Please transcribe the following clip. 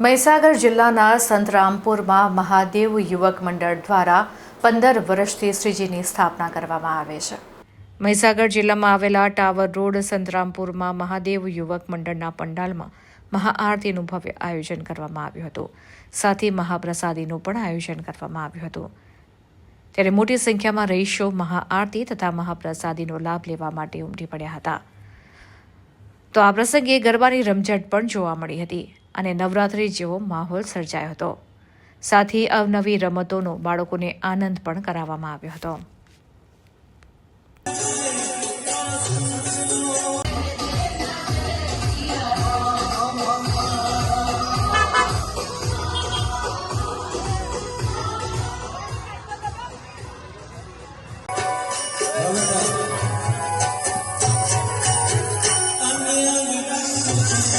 મહીસાગર જિલ્લાના સંતરામપુરમાં મહાદેવ યુવક મંડળ દ્વારા પંદર વર્ષથી શ્રીજીની સ્થાપના કરવામાં આવે છે. મહીસાગર જિલ્લામાં આવેલા ટાવર રોડ સંતરામપુરમાં મહાદેવ યુવક મંડળના પંડાલમાં મહાઆરતીનું ભવ્ય આયોજન કરવામાં આવ્યું હતું. સાથે મહાપ્રસાદીનું પણ આયોજન કરવામાં આવ્યું હતું. ત્યારે મોટી સંખ્યામાં રહીશો મહાઆરતી તથા મહાપ્રસાદીનો લાભ લેવા માટે ઉમટી પડ્યા હતા. તો આ પ્રસંગે ગરબાની રમઝટ પણ જોવા મળી હતી. અને નવરાત્રિ જેવો માહોલ સર્જાયો હતો સાથે અવનવી રમતોનો બાળકોને આનંદ પણ કરાવવામાં આવ્યો હતો Thank you.